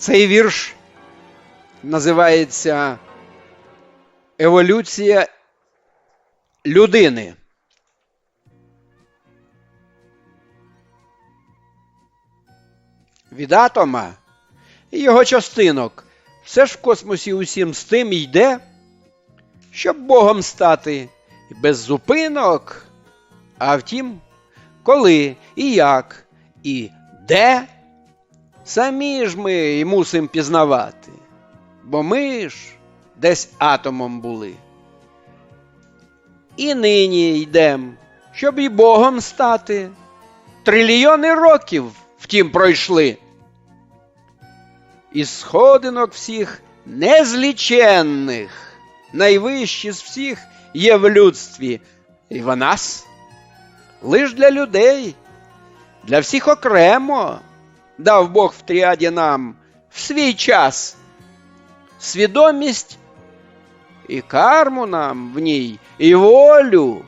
Цей вірш називається Еволюція людини. Від атома і його частинок все ж в космосі усім з тим йде, щоб Богом стати без зупинок. А втім, коли і як, і де, самі ж ми й мусимо пізнавати, бо ми ж десь атомом були. І нині йдем, щоб і Богом стати. Трильйони років втім пройшли. Із сходинок всіх незліченних, найвищі з всіх є в людстві, і в нас лиш для людей, для всіх окремо дав Бог в тріаді нам в свій час свідомість і карму нам в ній, і волю,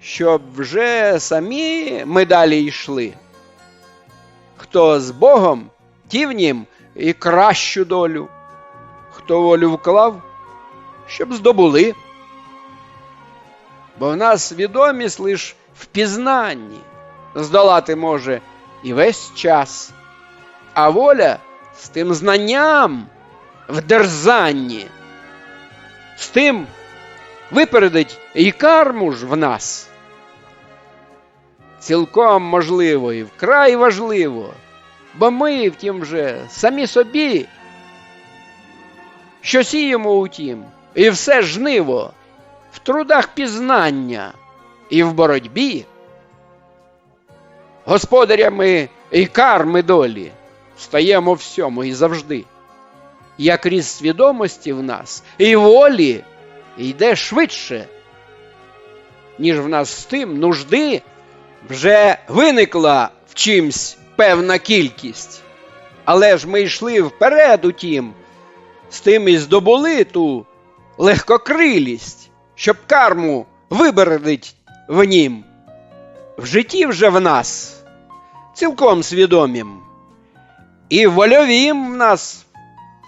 щоб вже самі ми далі йшли. Хто з Богом, ті в нім і кращу долю, хто волю вклав, щоб здобули. Бо в нас свідомість лиш в пізнанні здолати може і весь час, а воля з тим знанням в дерзанні, з тим випередить і карму ж в нас. Цілком можливо і вкрай важливо, бо ми, втім же, самі собі, що сіємо утім, і все жниво в трудах пізнання і в боротьбі. Господарями і карми долі стаємо всьому і завжди. Як різ свідомості в нас і волі йде швидше, ніж в нас з тим нужди вже виникла в чимсь певна кількість. Але ж ми йшли вперед у тім, з тим і здобули ту легкокрилість, щоб карму вибередить в нім. В житті вже в нас цілком свідомім, і вольовім нас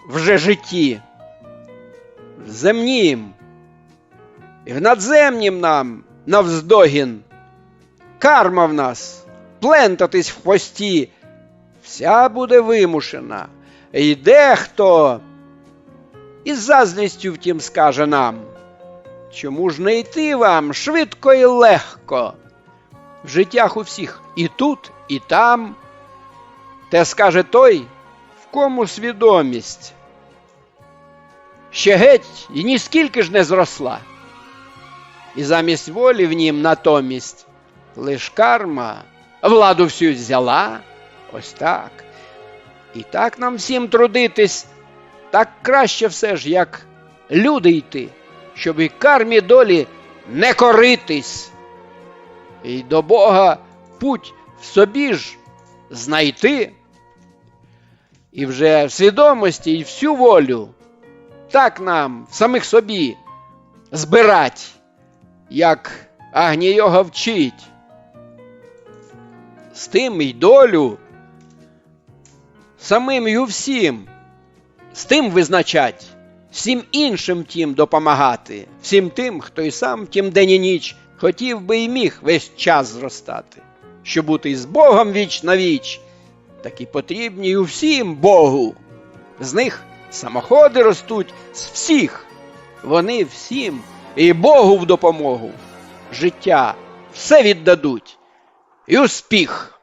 вже житті, в земнім, і в надземнім нам навздогін. Карма в нас плентатись в хвості, вся буде вимушена, і дехто із заздрістю втім скаже нам, чому ж не йти вам швидко і легко? В життях у всіх і тут, і там, те скаже той, в кому свідомість. Ще геть і ніскільки ж не зросла, і замість волі в нім натомість лиш карма. Владу всю взяла, ось так. І так нам всім трудитись, так краще все ж, як люди йти, щоб і кармі долі не коритись, і до Бога путь в собі ж знайти, і вже в свідомості і всю волю так нам самих собі збирать, як Агнійога вчить. З тим й долю, самим й у всім, з тим визначать, всім іншим тим допомагати, всім тим, хто й сам тім день і ніч хотів би і міг весь час зростати, щоб бути з Богом віч на віч, так і потрібні у всім Богу. З них самоходи ростуть з всіх, вони всім і Богу в допомогу, життя все віддадуть і успіх.